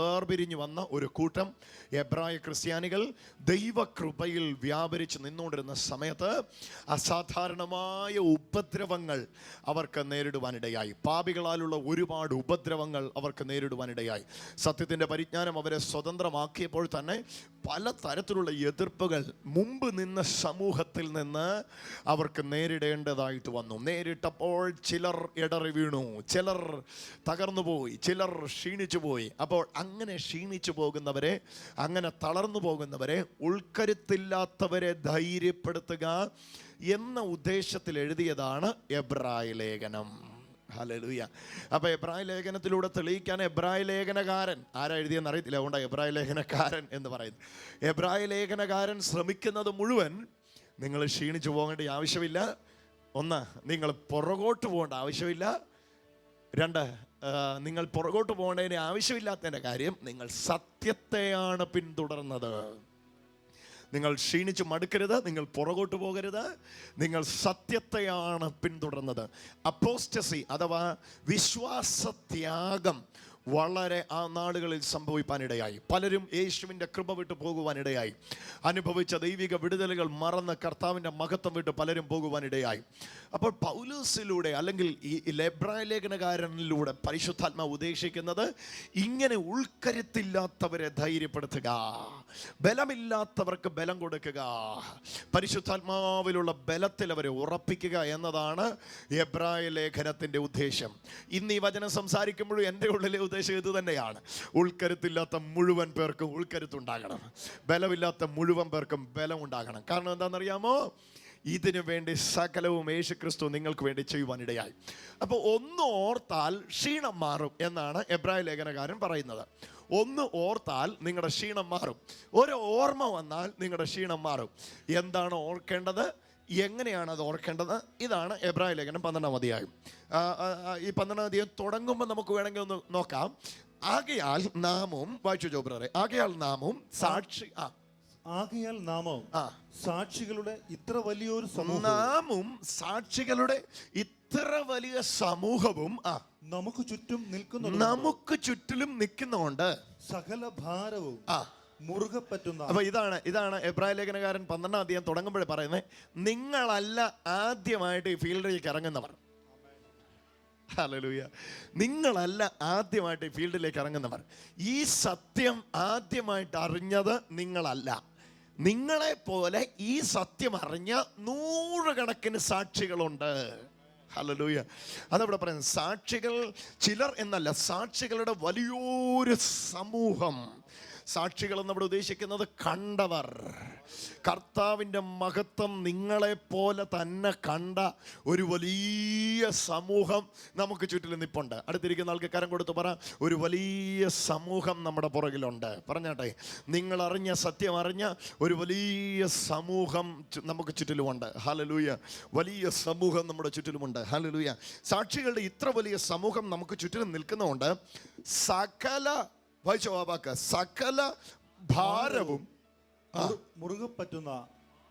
വേർപിരിഞ്ഞു വന്ന ഒരു കൂട്ടം എബ്രായ ക്രിസ്ത്യാനികൾ ദൈവകൃപയിൽ വ്യാപരിച്ച് നിന്നുകൊണ്ടിരുന്ന സമയത്ത് അസാധാരണമായ ഉപദ്രവങ്ങൾ അവർക്ക് നേരിടുവാനിടയായി. പാപികളാലുള്ള ഒരുപാട് ഉപദ്രവങ്ങൾ അവർക്ക് നേരിടുവാനിടയായി. സത്യത്തിന്റെ പരിജ്ഞാനം അവരെ സ്വതന്ത്രമാക്കിയപ്പോൾ തന്നെ പല തരത്തിലുള്ള എതിർപ്പുകൾ മുമ്പ് നിന്ന സമൂഹത്തിൽ നിന്ന് അവർക്ക് നേരിടേണ്ടതായിട്ട് വന്നു. നേരിട്ടപ്പോൾ ചിലർ ഇടറി വീണു ചിലർ തകർന്നു പോയി ചിലർ ക്ഷീണിച്ചു പോയി അപ്പോൾ അങ്ങനെ ക്ഷീണിച്ചു പോകുന്നവരെ അങ്ങനെ തളർന്നു പോകുന്നവരെ ഉൾക്കരുത്തില്ലാത്തവരെ ധൈര്യപ്പെടുത്തുക എന്ന ഉദ്ദേശത്തിൽ എഴുതിയതാണ് എബ്രായ ലേഖനം. ഹലലുയ അപ്പൊ എബ്രായ ലേഖനത്തിലൂടെ തെളിയിക്കാൻ എബ്രായ ലേഖനകാരൻ ആരാ എഴുതിയെന്ന് അറിയത്തില്ല അതുകൊണ്ടാണ് എബ്രായ ലേഖനക്കാരൻ എന്ന് പറയുന്നത്. എബ്രായ ലേഖനകാരൻ ശ്രമിക്കുന്നത് മുഴുവൻ നിങ്ങൾ ക്ഷീണിച്ചു പോകേണ്ട ആവശ്യമില്ല. ഒന്ന് നിങ്ങൾ പുറകോട്ട് പോകേണ്ട ആവശ്യമില്ല. രണ്ട് നിങ്ങൾ പുറകോട്ട് പോകേണ്ടതിന് ആവശ്യമില്ലാത്തതിന്റെ കാര്യം നിങ്ങൾ സത്യത്തെയാണ് പിന്തുടർന്നത്. നിങ്ങൾ ക്ഷീണിച്ച് മടുക്കരുത് നിങ്ങൾ പുറകോട്ട് പോകരുത് നിങ്ങൾ സത്യത്തെയാണ് പിന്തുടർന്നത്. അപ്പോസ്റ്റസി അഥവാ വിശ്വാസത്യാഗം വളരെ ആ നാളുകളിൽ സംഭവിക്കാനിടയായി പലരും യേശുവിന്റെ കൃപ വിട്ട് പോകുവാനിടയായി. അനുഭവിച്ച ദൈവിക വിടുതലുകൾ മറന്ന് കർത്താവിന്റെ മഹത്വം വിട്ട് പലരും പോകുവാനിടയായി. അപ്പോൾ പൗലൂസിലൂടെ അല്ലെങ്കിൽ ഈ ലെബ്രായ ലേഖനകാരനിലൂടെ പരിശുദ്ധാത്മാവ് ഉദ്ദേശിക്കുന്നത് ഇങ്ങനെ ഉൾക്കരുത്തില്ലാത്തവരെ ധൈര്യപ്പെടുത്തുക. ബലമില്ലാത്തവർക്ക് ബലം കൊടുക്കുക. പരിശുദ്ധാത്മാവിലുള്ള ബലത്തിൽ അവരെ ഉറപ്പിക്കുക എന്നതാണ് എബ്രായ ലേഖനത്തിന്റെ ഉദ്ദേശം. ഇന്ന് ഈ വചനം സംസാരിക്കുമ്പോഴും എന്റെ ഉള്ളിലെ ഉദ്ദേശം ഇത് തന്നെയാണ്. ഉൾക്കരുത്തില്ലാത്ത മുഴുവൻ പേർക്കും ഉൾക്കരുത്തുണ്ടാകണം. ബലമില്ലാത്ത മുഴുവൻ പേർക്കും ബലം ഉണ്ടാകണം കാരണം എന്താണെന്നറിയാമോ? ഇതിനു വേണ്ടി സകലവും യേശു ക്രിസ്തു നിങ്ങൾക്ക് വേണ്ടി ചെയ്യുവാനിടയായി. അപ്പോൾ ഒന്ന് ഓർത്താൽ ക്ഷീണം മാറും എന്നാണ് എബ്രാഹിം ലേഖനകാരൻ പറയുന്നത്. ഒന്ന് ഓർത്താൽ നിങ്ങളുടെ ക്ഷീണം മാറും. ഒരു ഓർമ്മ വന്നാൽ നിങ്ങളുടെ ക്ഷീണം മാറും. എന്താണ് ഓർക്കേണ്ടത്? എങ്ങനെയാണ് അത് ഓർക്കേണ്ടത്? ഇതാണ് എബ്രാഹിം ലേഖനം പന്ത്രണ്ടാം അധ്യായം. ഈ പന്ത്രണ്ടാം അധ്യായം തുടങ്ങുമ്പോൾ നമുക്ക് വേണമെങ്കിൽ ഒന്ന് നോക്കാം. ആകയാൽ നാമവും വായിച്ചു ജോബ്രറെ ആകയാൽ നാമവും സാക്ഷി ആ. ആകയാൽ നാമവും. സാക്ഷികളുടെ ഇത്ര വലിയൊരു നാമും സാക്ഷികളുടെ ഇത്ര വലിയ സമൂഹവും ആ. നമുക്ക് ചുറ്റും നിൽക്കുന്നു നമുക്ക് ചുറ്റിലും നിൽക്കുന്നുണ്ട് സകല ഭാരവും ആ. മുറുകെ പറ്റുന്ന അപ്പൊ ഇതാണ് ഇതാണ് എബ്രാഹിം ലേഖനകാരൻ പന്ത്രണ്ടാം അധ്യായം തുടങ്ങുമ്പോഴേ പറയുന്നത് നിങ്ങളല്ല ആദ്യമായിട്ട് ഈ ഫീൽഡിലേക്ക് ഇറങ്ങുന്നവർ. ഹലലൂയ നിങ്ങളല്ല ആദ്യമായിട്ട് ഈ ഫീൽഡിലേക്ക് ഇറങ്ങുന്നവർ. ഈ സത്യം ആദ്യമായിട്ട് അറിഞ്ഞത് നിങ്ങളല്ല. നിങ്ങളെ പോലെ ഈ സത്യം അറിഞ്ഞ നൂറുകണക്കിന് സാക്ഷികളുണ്ട്. ഹലലൂയ അതവിടെ പറയുന്നത് സാക്ഷികൾ ചിലർ എന്നല്ല സാക്ഷികളുടെ വലിയൊരു സമൂഹം. സാക്ഷികൾ എന്നവിടെ ഉദ്ദേശിക്കുന്നത് കണ്ടവർ. കർത്താവിന്റെ മഹത്വം നിങ്ങളെപ്പോലെ തന്നെ കണ്ട ഒരു വലിയ സമൂഹം നമുക്ക് ചുറ്റിലും നിപ്പുണ്ട്. അടുത്തിരിക്കുന്ന ആൾക്ക് കരം കൊടുത്ത് പറ ഒരു വലിയ സമൂഹം നമ്മുടെ പുറകിലുണ്ട്. പറഞ്ഞാട്ടെ നിങ്ങൾ അറിഞ്ഞ സത്യം അറിഞ്ഞ ഒരു വലിയ സമൂഹം നമുക്ക് ചുറ്റിലുമുണ്ട്. ഹലലൂയ വലിയ സമൂഹം നമ്മുടെ ചുറ്റിലുമുണ്ട്. ഹലലൂയ സാക്ഷികളുടെ ഇത്ര വലിയ സമൂഹം നമുക്ക് ചുറ്റിലും നിൽക്കുന്നതുകൊണ്ട് സകല വായിച്ചോ ആ വാക്ക് സകല ഭാരവും മുറുകെ പറ്റുന്ന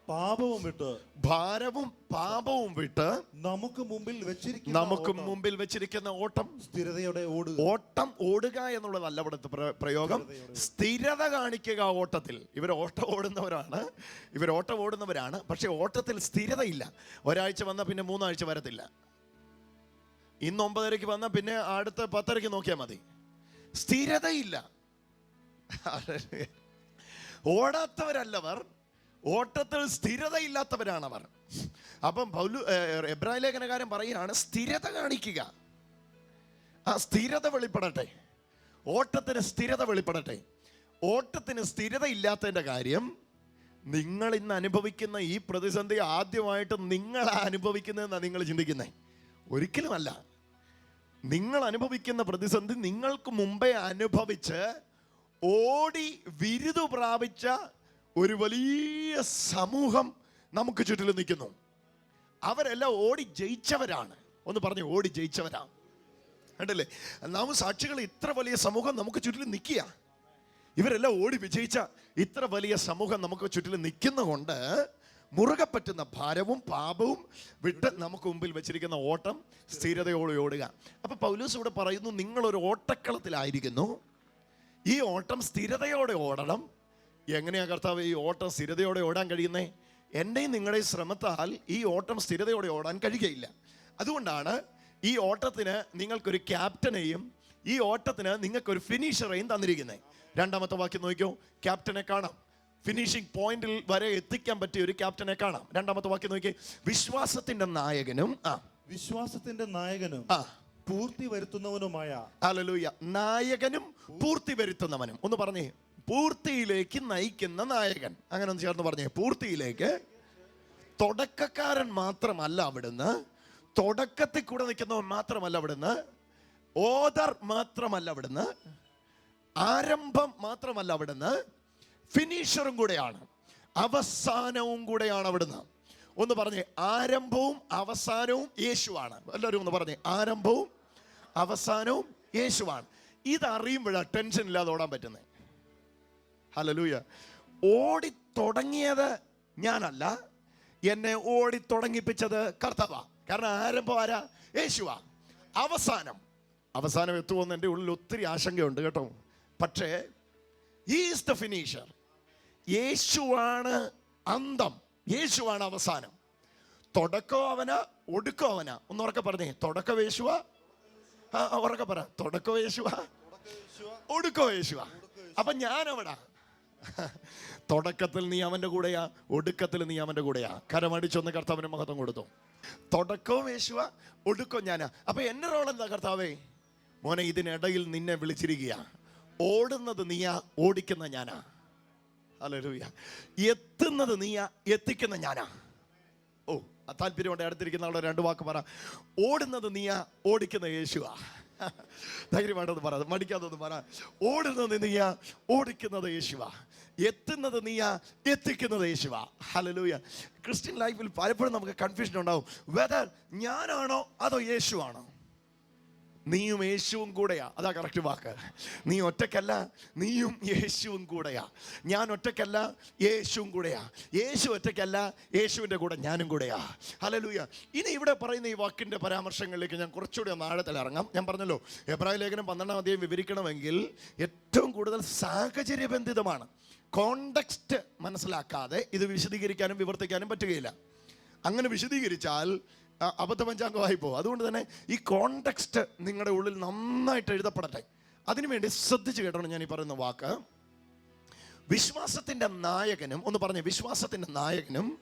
പാപവും വിട്ട് ഭാരവും പാപവും വിട്ട് നമുക്ക് മുമ്പിൽ വെച്ചിരിക്കുന്ന നമുക്ക് മുമ്പിൽ വെച്ചിരിക്കുന്ന ഓട്ടം. സ്ഥിരതയോടെ ഓട് ഓട്ടം ഓടുക എന്നുള്ളതല്ല ഇവിടുത്തെ പ്ര- പ്രയോഗം. സ്ഥിരത കാണിക്കുക ഓട്ടത്തിൽ. ഇവർ ഓട്ടം ഓടുന്നവരാണ്. ഇവർ ഓട്ടം ഓടുന്നവരാണ്. പക്ഷെ ഓട്ടത്തിൽ സ്ഥിരതയില്ല. ഒരാഴ്ച വന്നാൽ പിന്നെ മൂന്നാഴ്ച വരത്തില്ല. ഇന്ന് ഒമ്പതരയ്ക്ക് വന്നാൽ പിന്നെ അടുത്ത പത്തരയ്ക്ക് നോക്കിയാൽ മതി. സ്ഥിരതയില്ല. ഓടാത്തവരല്ലവർ ഓട്ടത്തിൽ സ്ഥിരതയില്ലാത്തവരാണവർ. അപ്പം പൗലു എബ്രാഹിം ലേഖനകാരൻ പറയുകയാണ് സ്ഥിരത കാണിക്കുക. ആ സ്ഥിരത വെളിപ്പെടട്ടെ. ഓട്ടത്തിന് സ്ഥിരത വെളിപ്പെടട്ടെ. ഓട്ടത്തിന് സ്ഥിരത ഇല്ലാത്തതിന്റെ കാര്യം നിങ്ങൾ ഇന്ന് അനുഭവിക്കുന്ന ഈ പ്രതിസന്ധി ആദ്യമായിട്ട് നിങ്ങൾ അനുഭവിക്കുന്നതെന്നാണ് നിങ്ങൾ ചിന്തിക്കുന്നത് ഒരിക്കലുമല്ല. നിങ്ങൾ അനുഭവിക്കുന്ന പ്രതിസന്ധി നിങ്ങൾക്ക് മുമ്പേ അനുഭവിച്ച് ഓടി വിരുതു പ്രാപിച്ച ഒരു വലിയ സമൂഹം നമുക്ക് ചുറ്റിലും നിൽക്കുന്നു. അവരെല്ലാം ഓടി ജയിച്ചവരാണ്. ഒന്ന് പറഞ്ഞു ഓടി ജയിച്ചവരാണ് കണ്ടല്ലേ? നാം സാക്ഷികൾ ഇത്ര വലിയ സമൂഹം നമുക്ക് ചുറ്റിലും നിൽക്കുക ഇവരെല്ലാം ഓടി വിജയിച്ച ഇത്ര വലിയ സമൂഹം നമുക്ക് ചുറ്റിലും നിൽക്കുന്നതുകൊണ്ട് മുറുകെ പറ്റുന്ന ഭാരവും പാപവും വിട്ട് നമുക്ക് മുമ്പിൽ വെച്ചിരിക്കുന്ന ഓട്ടം സ്ഥിരതയോടെ ഓടുക. അപ്പൊ പൗലൂസ് ഇവിടെ പറയുന്നു നിങ്ങളൊരു ഓട്ടക്കളത്തിലായിരിക്കുന്നു. ഈ ഓട്ടം സ്ഥിരതയോടെ ഓടണം. എങ്ങനെയാ കർത്താവ് ഈ ഓട്ടം സ്ഥിരതയോടെ ഓടാൻ കഴിയുന്നേ? എന്റെയും നിങ്ങളുടെയും ശ്രമത്താൽ ഈ ഓട്ടം സ്ഥിരതയോടെ ഓടാൻ കഴിയുകയില്ല. അതുകൊണ്ടാണ് ഈ ഓട്ടത്തിന് നിങ്ങൾക്കൊരു ക്യാപ്റ്റനെയും ഈ ഓട്ടത്തിന് നിങ്ങൾക്കൊരു ഫിനിഷറേയും തന്നിരിക്കുന്നത് രണ്ടാമത്തെ വാക്യം നോക്കിയോ ക്യാപ്റ്റനെ കാണാം. ഫിനിഷിംഗ് പോയിന്റിൽ വരെ എത്തിക്കാൻ പറ്റിയ ഒരു ക്യാപ്റ്റനെ കാണാം. രണ്ടാമത്തെ വാക്യം നോക്കി വിശ്വാസത്തിന്റെ നായകനും ആ. വിശ്വാസത്തിന്റെ നായകനും ആ. പൂർത്തി വരുത്തുന്നവനുമായ അലലൂയ നായകനും പൂർത്തി വരുത്തുന്നവനും. ഒന്ന് പറഞ്ഞേ. പൂർത്തിയിലേക്ക് നയിക്കുന്ന നായകൻ. അങ്ങനെ ഒന്ന് ചേർന്ന് പറഞ്ഞേ. പൂർത്തിയിലേക്ക് തുടക്കക്കാരൻ മാത്രമല്ല അവിടുന്ന് തുടക്കത്തിൽ കൂടെ നിൽക്കുന്നവൻ മാത്രമല്ല അവിടുന്ന് ഓദർ മാത്രമല്ല അവിടുന്ന് ആരംഭം മാത്രമല്ല അവിടുന്ന് ഫിനിഷറും കൂടെയാണ്. അവസാനവും കൂടെയാണ് അവിടുന്ന്. ഒന്ന് പറഞ്ഞേ ആരംഭവും അവസാനവും യേശുവാണ്. എല്ലാവരും ഒന്ന് പറഞ്ഞേ ആരംഭവും അവസാനവും യേശുവാണ്. ഇതറിയുമ്പോഴാണ് ടെൻഷൻ ഇല്ലാതെ ഓടാൻ പറ്റുന്നത് ഹലലൂയ ഓടി തുടങ്ങിയത് ഞാനല്ല. എന്നെ ഓടി തുടങ്ങിപ്പിച്ചത് കർത്തവ. കാരണം ആരംഭം ആരാ? യേശുവാ. അവസാനം. അവസാനം എത്തുമെന്ന് എന്റെ ഉള്ളിൽ ഒത്തിരി ആശങ്കയുണ്ട് കേട്ടോ. പക്ഷേ ഈസ് ദ ഫിനിഷർ. യേശുവാണ് അന്തം. യേശുവാണ് അവസാനം. തുടക്കം അവന ഒടുക്കം അവന. ഒന്ന് ഉറക്കെ പറഞ്ഞേ. തുടക്കം യേശുവ? ആ ഉറക്കെ പറ. തുടക്കം യേശുവ? ഒടുക്കോ യേശുവ? അപ്പൊ ഞാൻ അവിടെ തുടക്കത്തിൽ നീ അവന്റെ കൂടെയാ ഒടുക്കത്തിൽ നീ അവന്റെ കൂടെയാ. കരമടിച്ചൊന്ന് കർത്താവിന് മഹത്വം കൊടുത്തു. തുടക്കവും യേശുവ ഒടുക്കവും ഞാനാ. അപ്പൊ എന്റെ റോൾ എന്താ കർത്താവേ? മോനെ ഇതിനിടയിൽ നിന്നെ വിളിച്ചിരിക്കുക ഓടുന്നത് നീയാ ഓടിക്കുന്ന ഞാനാ. ഹല്ലേലൂയ എത്തുന്നത് നീയാ എത്തിക്കുന്ന ഞാനാ. ഓ താല്പര്യമുണ്ട് അടുത്തിരിക്കുന്ന ആളെ രണ്ട് വാക്ക് പറ. ഓടുന്നത് നീയാ ഓടിക്കുന്ന യേശുവാ. ധൈര്യമായിട്ടൊന്ന് പറ. മടിക്കാതൊന്ന് പറ. ഓടുന്നത് നീയാ ഓടിക്കുന്നത് യേശുവാ. എത്തുന്നത് നീയാ എത്തിക്കുന്നത് യേശുവ. ഹലലൂയ ക്രിസ്ത്യൻ ലൈഫിൽ പലപ്പോഴും നമുക്ക് കൺഫ്യൂഷൻ ഉണ്ടാവും. വെദർ ഞാനാണോ അതോ യേശുവാണോ? നീയും യേശുവും കൂടെയാ. അതാ കറക്റ്റ് വാക്ക്. നീ ഒറ്റക്കല്ല നീയും യേശുവും കൂടെയാ. ഞാൻ ഒറ്റക്കല്ല യേശുവും കൂടെയാ. യേശു ഒറ്റക്കല്ല യേശുവിന്റെ കൂടെ ഞാനും കൂടെയാ. ഹലലൂയ ഇനി ഇവിടെ പറയുന്ന ഈ വാക്കിന്റെ പരാമർശങ്ങളിലേക്ക് ഞാൻ കുറച്ചുകൂടി ഒന്ന് ആഴത്തിൽ ഇറങ്ങാം. ഞാൻ പറഞ്ഞല്ലോ എബ്രാഹിം ലേഖനം പന്ത്രണ്ടാം അധ്യായം വിവരിക്കണമെങ്കിൽ ഏറ്റവും കൂടുതൽ സാഹചര്യബന്ധിതമാണ്. കോണ്ടക്സ്റ്റ് മനസ്സിലാക്കാതെ ഇത് വിശദീകരിക്കാനും വിവർത്തിക്കാനും പറ്റുകയില്ല. അങ്ങനെ വിശദീകരിച്ചാൽ ആ, അബദ്ധപഞ്ചാംഗമായി പോകും അതുകൊണ്ട് തന്നെ ഈ കോണ്ടെക്സ്റ്റ് നിങ്ങളുടെ ഉള്ളിൽ നന്നായിട്ട് എഴുതപ്പെടട്ടെ. അതിനുവേണ്ടി ശ്രദ്ധിച്ച് കേട്ടോ ഞാൻ ഈ പറയുന്ന വാക്ക്. വിശ്വാസത്തിന്റെ നായകനും ഒന്ന് പറഞ്ഞേ വിശ്വാസത്തിന്റെ നായകനും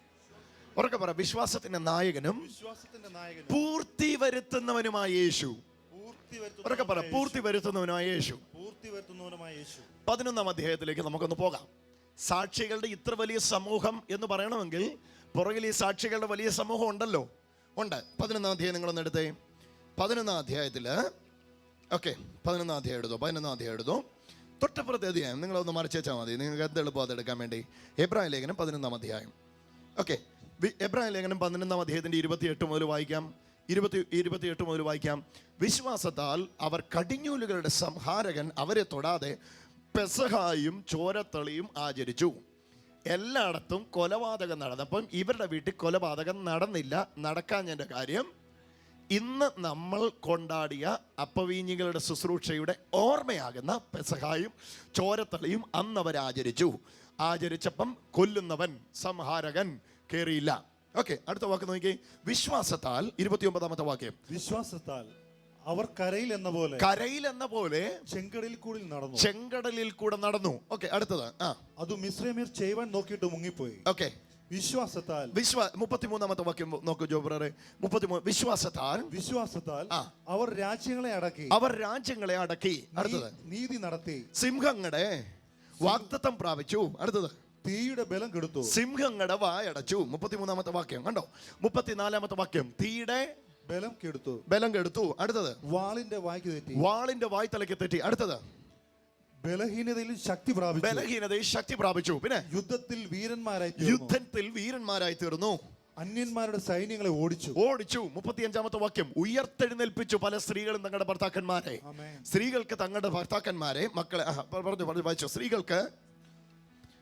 ഉറക്കെ പറ വിശ്വാസത്തിന്റെ നായകനും പൂർത്തി വരുത്തുന്നവനുമായ യേശു. ഉറക്കെ പറ. പൂർത്തി വരുത്തുന്നവനുമായ യേശു. പതിനൊന്നാം അധ്യായത്തിലേക്ക് നമുക്കൊന്ന് പോകാം. സാക്ഷികളുടെ ഇത്ര വലിയ സമൂഹം എന്ന് പറയണമെങ്കിൽ പുറകിൽ ഈ സാക്ഷികളുടെ വലിയ സമൂഹം ഉണ്ടല്ലോ. ഉണ്ട്. പതിനൊന്നാം അധ്യായം നിങ്ങളൊന്ന് എടുത്തേ. പതിനൊന്നാം അധ്യായത്തിൽ ഓക്കെ പതിനൊന്നാം അധ്യായം എടുത്തോ പതിനൊന്നാം അധ്യായം എടുത്തോ. തൊട്ടപ്പുറത്തെ അധ്യായം നിങ്ങളൊന്ന് മറിച്ചാൽ മതി. നിങ്ങൾക്ക് എന്ത് എളുപ്പം അതെടുക്കാൻ വേണ്ടി? എബ്രാഹിം ലേഖനം പതിനൊന്നാം അധ്യായം. ഓക്കെ എബ്രാഹിം ലേഖനം പതിനൊന്നാം അധ്യായത്തിന്റെ ഇരുപത്തിയെട്ട് മുതൽ വായിക്കാം. ഇരുപത്തി ഇരുപത്തിയെട്ട് മുതൽ വായിക്കാം. വിശ്വാസത്താൽ അവർ കടിഞ്ഞൂലുകളുടെ സംഹാരകൻ അവരെ തൊടാതെ പെസഹായും ചോരത്തളിയും ആചരിച്ചു. എല്ലായിടത്തും കൊലപാതകം നടന്നപ്പം ഇവരുടെ വീട്ടിൽ കൊലപാതകം നടന്നില്ല. നടക്കാൻ നടക്കാഞ്ഞതിന്റെ കാര്യം ഇന്ന് നമ്മൾ കൊണ്ടാടിയ അപ്പവീഞ്ഞികളുടെ ശുശ്രൂഷയുടെ ഓർമ്മയാകുന്ന പെസഹായും ചോരത്തളിയും അന്ന് അവർ ആചരിച്ചു. ആചരിച്ചപ്പം കൊല്ലുന്നവൻ സംഹാരകൻ കയറിയില്ല ഓക്കെ അടുത്ത വാക്ക് നോക്കി വിശ്വാസത്താൽ ഇരുപത്തിയൊമ്പതാമത്തെ വാക്യം. വിശ്വാസത്താൽ. അവർ കരയിൽ എന്ന പോലെ. കരയിൽ എന്ന പോലെ ചെങ്കടലിൽ കൂടി നടന്നു. ചെങ്കടലിൽ കൂടെ നടന്നു. ഓക്കെ അടുത്തത്. ആ. അത് മിശ്രമീർ ചെയ്യുവാൻ നോക്കിയിട്ട് മുങ്ങിപ്പോയി. ഓക്കെ വിശ്വാസത്താൽ. വിശ്വാ മുപ്പത്തിമൂന്നാമത്തെ വാക്യം നോക്കൂ ജോബ്രറെ മുപ്പത്തിമൂന്ന് വിശ്വാസത്താൽ വിശ്വാസത്താൽ അവർ രാജ്യങ്ങളെ അടക്കി. അവർ രാജ്യങ്ങളെ അടക്കി. അടുത്തത്. നീതി നടത്തി. സിംഹങ്ങളുടെ വാഗ്ദത്തം പ്രാപിച്ചു. അടുത്തത്. തീയുടെ ബലം കെടുത്തു. സിംഹങ്ങളുടെ വായടച്ചു. മുപ്പത്തിമൂന്നാമത്തെ വാക്യം കണ്ടോ? മുപ്പത്തിനാലാമത്തെ വാക്യം. തീയുടെ ബലം കെടുത്തു. ബലം കെടുത്തു. അടുത്തത്. വാളിന്റെ വായ്ക്ക് തെറ്റി. വാളിന്റെ വായ്ത്തലയ്ക്ക് തെറ്റി. അടുത്തത്. ബലഹീനതയിൽ ശക്തി പ്രാപിച്ചു. ബലഹീനതയിൽ ശക്തി പ്രാപിച്ചു. പിന്നെ യുദ്ധത്തിൽ വീരന്മാരായി തീർന്നു. യുദ്ധത്തിൽ വീരന്മാരായി തീർന്നു. അന്യന്മാരുടെ സൈന്യങ്ങളെ ഓടിച്ചു. ഓടിച്ചു. മുപ്പത്തിയഞ്ചാമത്തെ വാക്യം. ഉയർത്തെഴുന്നേൽപ്പിച്ചു പല സ്ത്രീകളും തങ്ങളുടെ ഭർത്താക്കന്മാരെ. സ്ത്രീകൾക്ക് തങ്ങളുടെ ഭർത്താക്കന്മാരെ മക്കളെ പറഞ്ഞു പറഞ്ഞു വായിച്ചു. സ്ത്രീകൾക്ക്